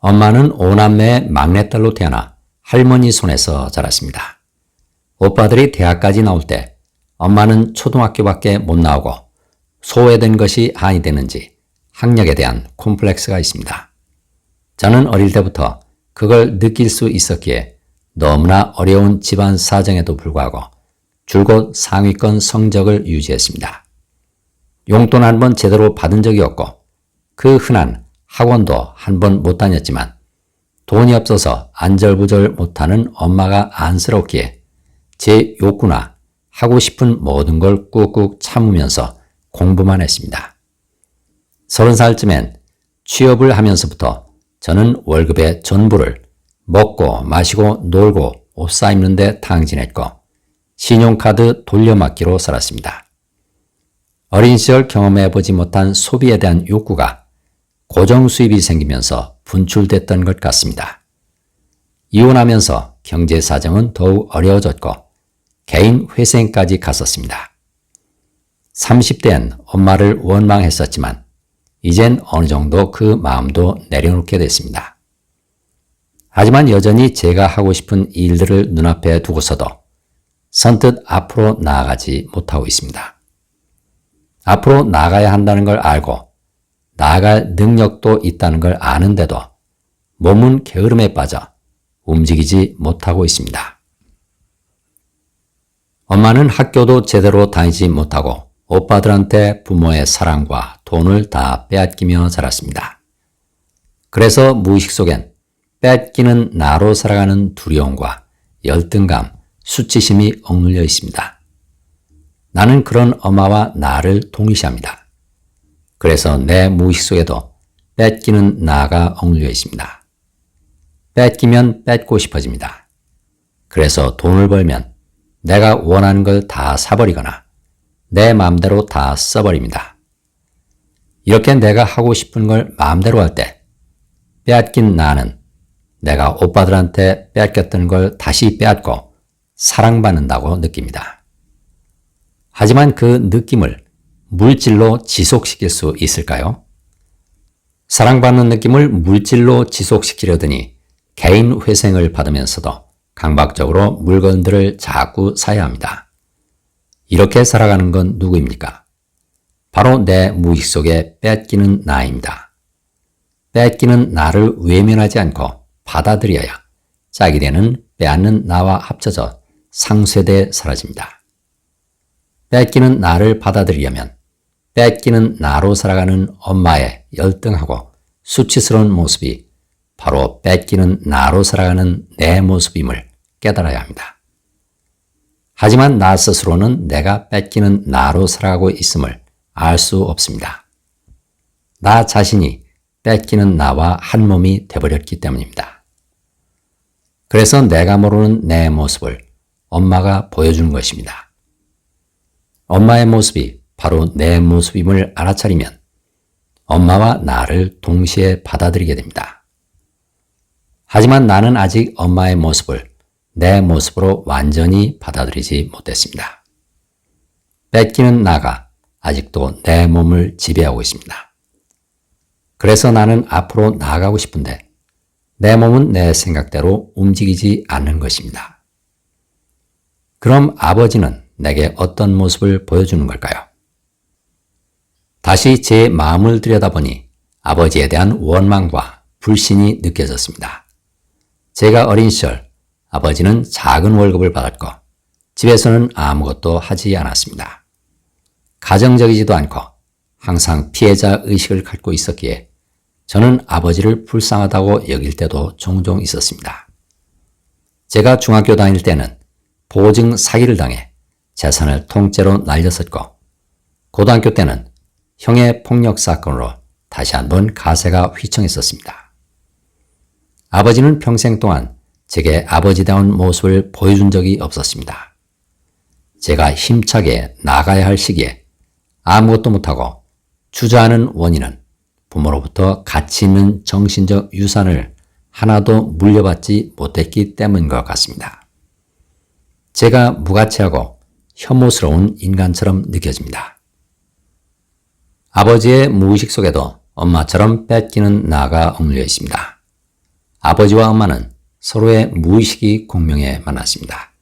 엄마는 오남매의 막내딸로 태어나 할머니 손에서 자랐습니다. 오빠들이 대학까지 나올 때 엄마는 초등학교밖에 못 나오고 소외된 것이 한이 되는지 학력에 대한 콤플렉스가 있습니다. 저는 어릴 때부터 그걸 느낄 수 있었기에 너무나 어려운 집안 사정에도 불구하고 줄곧 상위권 성적을 유지했습니다. 용돈 한 번 제대로 받은 적이 없고 그 흔한 학원도 한 번 못 다녔지만 돈이 없어서 안절부절 못하는 엄마가 안쓰럽기에 제 욕구나 하고 싶은 모든 걸 꾹꾹 참으면서 공부만 했습니다. 서른 살쯤엔 취업을 하면서부터 저는 월급의 전부를 먹고 마시고 놀고 옷 사입는데 탕진했고 신용카드 돌려막기로 살았습니다. 어린 시절 경험해보지 못한 소비에 대한 욕구가 고정 수입이 생기면서 분출됐던 것 같습니다. 이혼하면서 경제 사정은 더욱 어려워졌고 개인 회생까지 갔었습니다. 30대엔 엄마를 원망했었지만 이젠 어느 정도 그 마음도 내려놓게 됐습니다. 하지만 여전히 제가 하고 싶은 일들을 눈앞에 두고서도 선뜻 앞으로 나아가지 못하고 있습니다. 앞으로 나가야 한다는 걸 알고 나아갈 능력도 있다는 걸 아는데도 몸은 게으름에 빠져 움직이지 못하고 있습니다. 엄마는 학교도 제대로 다니지 못하고 오빠들한테 부모의 사랑과 돈을 다 빼앗기며 자랐습니다. 그래서 무의식 속엔 뺏기는 나로 살아가는 두려움과 열등감, 수치심이 억눌려 있습니다. 나는 그런 엄마와 나를 동일시합니다. 그래서 내 무의식 속에도 뺏기는 나가 억눌려 있습니다. 뺏기면 뺏고 싶어집니다. 그래서 돈을 벌면 내가 원하는 걸 다 사버리거나 내 마음대로 다 써버립니다. 이렇게 내가 하고 싶은 걸 마음대로 할 때 빼앗긴 나는 내가 오빠들한테 빼앗겼던 걸 다시 빼앗고 사랑받는다고 느낍니다. 하지만 그 느낌을 물질로 지속시킬 수 있을까요? 사랑받는 느낌을 물질로 지속시키려더니 개인 회생을 받으면서도 강박적으로 물건들을 자꾸 사야 합니다. 이렇게 살아가는 건 누구입니까? 바로 내 무의식 속에 뺏기는 나입니다. 뺏기는 나를 외면하지 않고 받아들여야 짝이 되는 빼앗는 나와 합쳐져 상쇄돼 사라집니다. 뺏기는 나를 받아들이려면 뺏기는 나로 살아가는 엄마의 열등하고 수치스러운 모습이 바로 뺏기는 나로 살아가는 내 모습임을 깨달아야 합니다. 하지만 나 스스로는 내가 뺏기는 나로 살아가고 있음을 알 수 없습니다. 나 자신이 뺏기는 나와 한 몸이 되버렸기 때문입니다. 그래서 내가 모르는 내 모습을 엄마가 보여주는 것입니다. 엄마의 모습이 바로 내 모습임을 알아차리면 엄마와 나를 동시에 받아들이게 됩니다. 하지만 나는 아직 엄마의 모습을 내 모습으로 완전히 받아들이지 못했습니다. 뺏기는 나가 아직도 내 몸을 지배하고 있습니다. 그래서 나는 앞으로 나아가고 싶은데 내 몸은 내 생각대로 움직이지 않는 것입니다. 그럼 아버지는 내게 어떤 모습을 보여주는 걸까요? 다시 제 마음을 들여다보니 아버지에 대한 원망과 불신이 느껴졌습니다. 제가 어린 시절 아버지는 작은 월급을 받았고 집에서는 아무것도 하지 않았습니다. 가정적이지도 않고 항상 피해자 의식을 갖고 있었기에 저는 아버지를 불쌍하다고 여길 때도 종종 있었습니다. 제가 중학교 다닐 때는 보증 사기를 당해 재산을 통째로 날렸었고 고등학교 때는 형의 폭력 사건으로 다시 한번 가세가 휘청했었습니다. 아버지는 평생 동안 제게 아버지다운 모습을 보여준 적이 없었습니다. 제가 힘차게 나가야 할 시기에 아무것도 못하고 주저하는 원인은 부모로부터 가치 있는 정신적 유산을 하나도 물려받지 못했기 때문인 것 같습니다. 제가 무가치하고 혐오스러운 인간처럼 느껴집니다. 아버지의 무의식 속에도 엄마처럼 뺏기는 나가 억눌려 있습니다. 아버지와 엄마는 서로의 무의식이 공명에 만났습니다.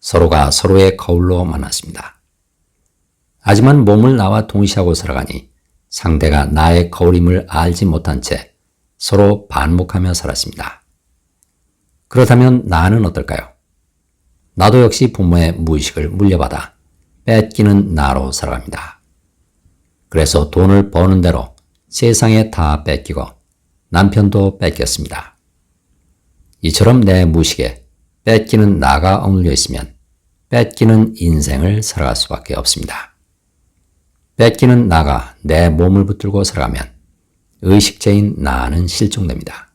서로가 서로의 거울로 만났습니다. 하지만 몸을 나와 동시하고 살아가니 상대가 나의 거울임을 알지 못한 채 서로 반목하며 살았습니다. 그렇다면 나는 어떨까요? 나도 역시 부모의 무의식을 물려받아 뺏기는 나로 살아갑니다. 그래서 돈을 버는 대로 세상에 다 뺏기고 남편도 뺏겼습니다. 이처럼 내 무식에 뺏기는 나가 억눌려 있으면 뺏기는 인생을 살아갈 수밖에 없습니다. 뺏기는 나가 내 몸을 붙들고 살아가면 의식체인 나는 실종됩니다.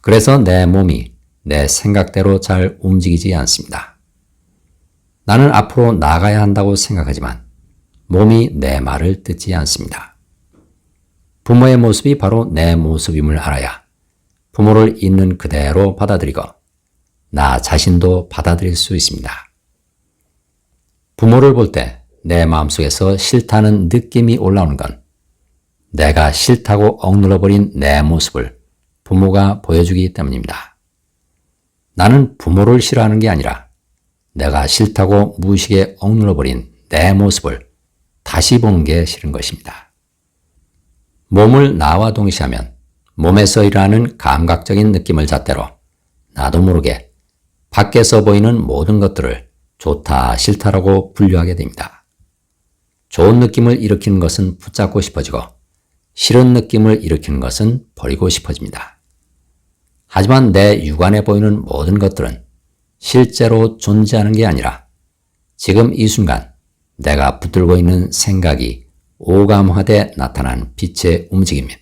그래서 내 몸이 내 생각대로 잘 움직이지 않습니다. 나는 앞으로 나가야 한다고 생각하지만 몸이 내 말을 듣지 않습니다. 부모의 모습이 바로 내 모습임을 알아야 부모를 있는 그대로 받아들이고 나 자신도 받아들일 수 있습니다. 부모를 볼 때 내 마음속에서 싫다는 느낌이 올라오는 건 내가 싫다고 억눌러버린 내 모습을 부모가 보여주기 때문입니다. 나는 부모를 싫어하는 게 아니라 내가 싫다고 무의식에 억눌러버린 내 모습을 다시 보는 게 싫은 것입니다. 몸을 나와 동시하면 몸에서 일어나는 감각적인 느낌을 잣대로 나도 모르게 밖에서 보이는 모든 것들을 좋다, 싫다라고 분류하게 됩니다. 좋은 느낌을 일으키는 것은 붙잡고 싶어지고 싫은 느낌을 일으키는 것은 버리고 싶어집니다. 하지만 내 육안에 보이는 모든 것들은 실제로 존재하는 게 아니라 지금 이 순간 내가 붙들고 있는 생각이 오감화돼 나타난 빛의 움직임입니다.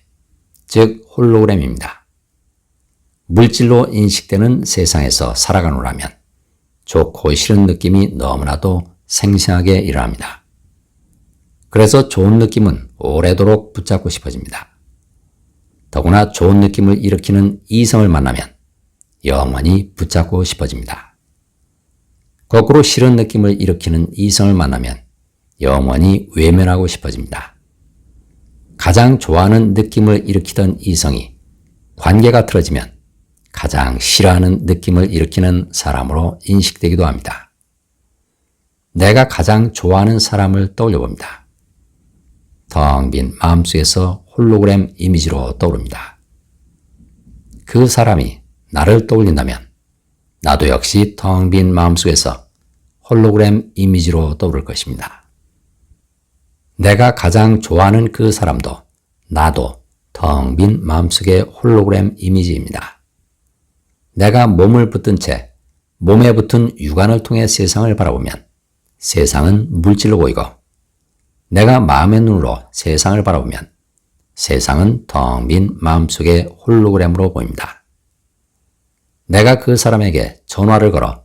즉 홀로그램입니다. 물질로 인식되는 세상에서 살아가노라면 좋고 싫은 느낌이 너무나도 생생하게 일어납니다. 그래서 좋은 느낌은 오래도록 붙잡고 싶어집니다. 더구나 좋은 느낌을 일으키는 이성을 만나면 영원히 붙잡고 싶어집니다. 거꾸로 싫은 느낌을 일으키는 이성을 만나면 영원히 외면하고 싶어집니다. 가장 좋아하는 느낌을 일으키던 이성이 관계가 틀어지면 가장 싫어하는 느낌을 일으키는 사람으로 인식되기도 합니다. 내가 가장 좋아하는 사람을 떠올려 봅니다. 텅 빈 마음속에서 홀로그램 이미지로 떠오릅니다. 그 사람이 나를 떠올린다면 나도 역시 텅 빈 마음속에서 홀로그램 이미지로 떠오를 것입니다. 내가 가장 좋아하는 그 사람도 나도 텅 빈 마음속의 홀로그램 이미지입니다. 내가 몸을 붙든 채 몸에 붙은 육안을 통해 세상을 바라보면 세상은 물질로 보이고 내가 마음의 눈으로 세상을 바라보면 세상은 텅 빈 마음속의 홀로그램으로 보입니다. 내가 그 사람에게 전화를 걸어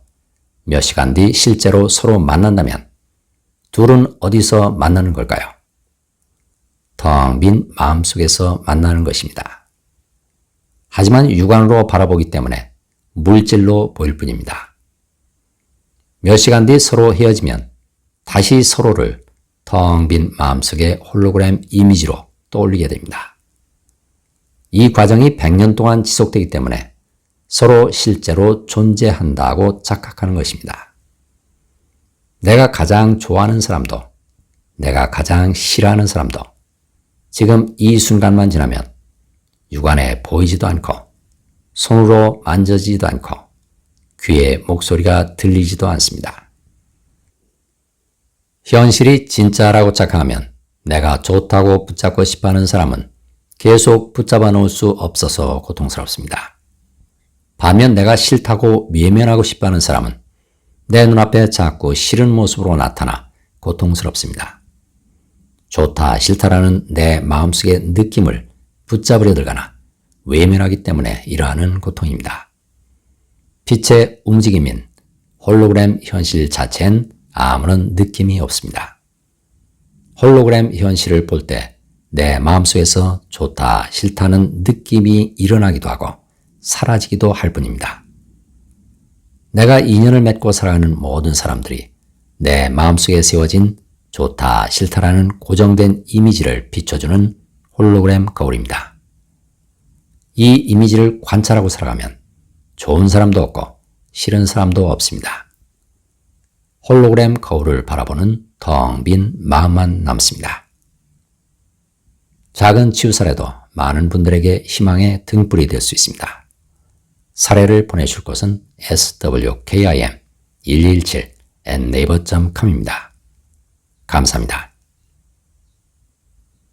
몇 시간 뒤 실제로 서로 만난다면 둘은 어디서 만나는 걸까요? 텅 빈 마음속에서 만나는 것입니다. 하지만 육안으로 바라보기 때문에 물질로 보일 뿐입니다. 몇 시간 뒤 서로 헤어지면 다시 서로를 텅 빈 마음속의 홀로그램 이미지로 떠올리게 됩니다. 이 과정이 100년 동안 지속되기 때문에 서로 실제로 존재한다고 착각하는 것입니다. 내가 가장 좋아하는 사람도, 내가 가장 싫어하는 사람도 지금 이 순간만 지나면 육안에 보이지도 않고 손으로 만져지지도 않고 귀에 목소리가 들리지도 않습니다. 현실이 진짜라고 착각하면 내가 좋다고 붙잡고 싶어 하는 사람은 계속 붙잡아 놓을 수 없어서 고통스럽습니다. 반면 내가 싫다고 외면하고 싶어 하는 사람은 내 눈앞에 자꾸 싫은 모습으로 나타나 고통스럽습니다. 좋다, 싫다라는 내 마음속의 느낌을 붙잡으려 들거나 외면하기 때문에 일어나는 고통입니다. 빛의 움직임인 홀로그램 현실 자체엔 아무런 느낌이 없습니다. 홀로그램 현실을 볼 때 내 마음속에서 좋다, 싫다는 느낌이 일어나기도 하고 사라지기도 할 뿐입니다. 내가 인연을 맺고 살아가는 모든 사람들이 내 마음속에 세워진 좋다, 싫다라는 고정된 이미지를 비춰주는 홀로그램 거울입니다. 이 이미지를 관찰하고 살아가면 좋은 사람도 없고 싫은 사람도 없습니다. 홀로그램 거울을 바라보는 텅 빈 마음만 남습니다. 작은 치유 사례도 많은 분들에게 희망의 등불이 될 수 있습니다. 사례를 보내줄 곳은 swkim 117 nnaver.com입니다. 감사합니다.